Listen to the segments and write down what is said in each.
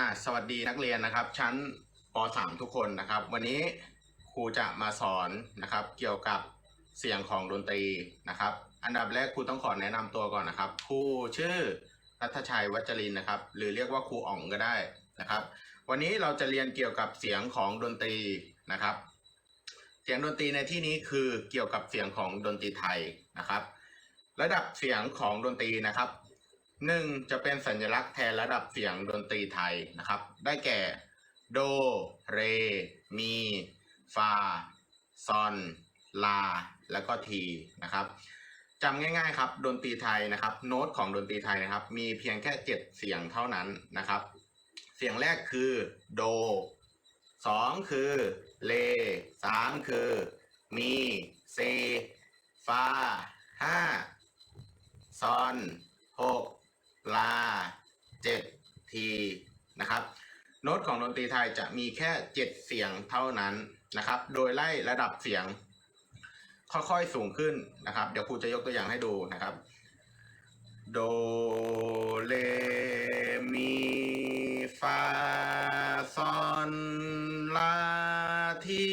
อ่าสวัสดีนักเรียนนะครับ ชั้นป .3 ทุกคนนะครับ วันนี้ครูจะมาสอนนะครับ เกี่ยวกับเสียงของดนตรีนะครับ อันดับแรกครูต้องขอแนะนำตัวก่อนนะครับครูชื่อรัฐชัยวัชรินนะครับ หรือเรียกว่าครูอ๋องก็ได้นะครับ วันนี้เราจะเรียนเกี่ยวกับเสียงของดนตรีนะครับ เสียงดนตรีในที่นี้คือเกี่ยวกับเสียงของดนตรีไทยนะครับ ระดับเสียงของดนตรีนะครับ หนึ่งจะเป็นสัญลักษณ์แทนระดับเสียงดนตรีไทยนะครับ ได้แก่ โด เร มี ฟา ซอน ลา แล้วก็ทีนะครับจำง่ายๆครับดนตรีไทยนะครับ โน้ตของดนตรีไทยนะครับ มีเพียงแค่เจ็ดเสียงเท่านั้นนะครับ เสียงแรกคือโดสองคือเลสามคือ มีเซฟาห้าซอนหก ลาเจ็ดทีนะครับโน้ตของดนตรีไทยจะมีแค่เจ็ดเสียงเท่านั้นนะครับ โดยไล่ระดับเสียง ค่อยๆสูงขึ้นนะครับ เดี๋ยวครูจะยกตัวอย่างให้ดูนะครับ โดเลมีฟาซอนลาที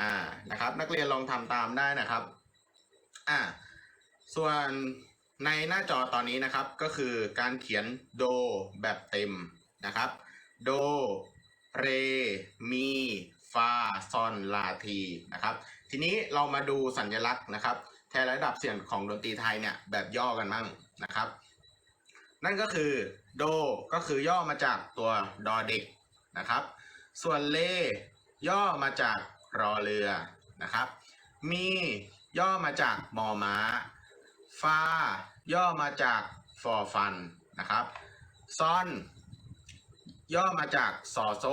อ่านะครับ นักเรียนลองทำตามได้นะครับอ่าส่วน ในหน้าจอตอนนี้นะครับก็คือการเขียนโดแบบเต็มนะครับ โด เร มี ฟา ซอน ลาที นะครับ ทีนี้เรามาดูสัญลักษณ์นะครับ แทนระดับเสียงของดนตรีไทยเนี่ยแบบย่อกันมั่งนะครับ นั่นก็คือโดก็คือย่อมาจากตัวดอเด็กนะครับ ส่วนเล ย่อมาจากรอเรือนะครับ มีย่อมาจากมอม้า ฟาย่อมาจากฟอฟันนะครับซอน ย่อมาจากซอโซ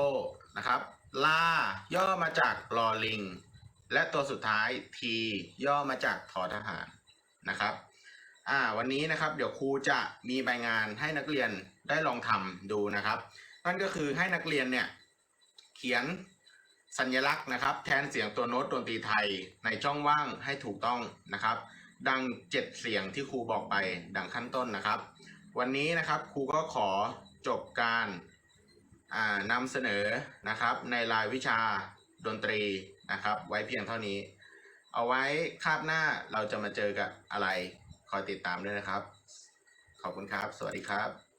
นะครับลาย่อมาจากลอลิง และตัวสุดท้ายทีย่อมาจากทอทหารนะครับอ่าวันนี้นะครับเดี๋ยวครูจะมีใบงานให้นักเรียนได้ลองทำดูนะครับ นั่นก็คือให้นักเรียนเนี่ยเขียนสัญลักษณ์นะครับ แทนเสียงตัวโน้ตดนตรีไทยในช่องว่างให้ถูกต้องนะครับ ดังเจ็ดเสียงที่ครูบอกไปดังขั้นต้นนะครับ วันนี้นะครับครูก็ขอจบการนำเสนอนะครับในรายวิชาดนตรีนะครับ ไว้เพียงเท่านี้ เอาไว้คาบหน้าเราจะมาเจอกับอะไร คอยติดตามด้วยนะครับ ขอบคุณครับ สวัสดีครับ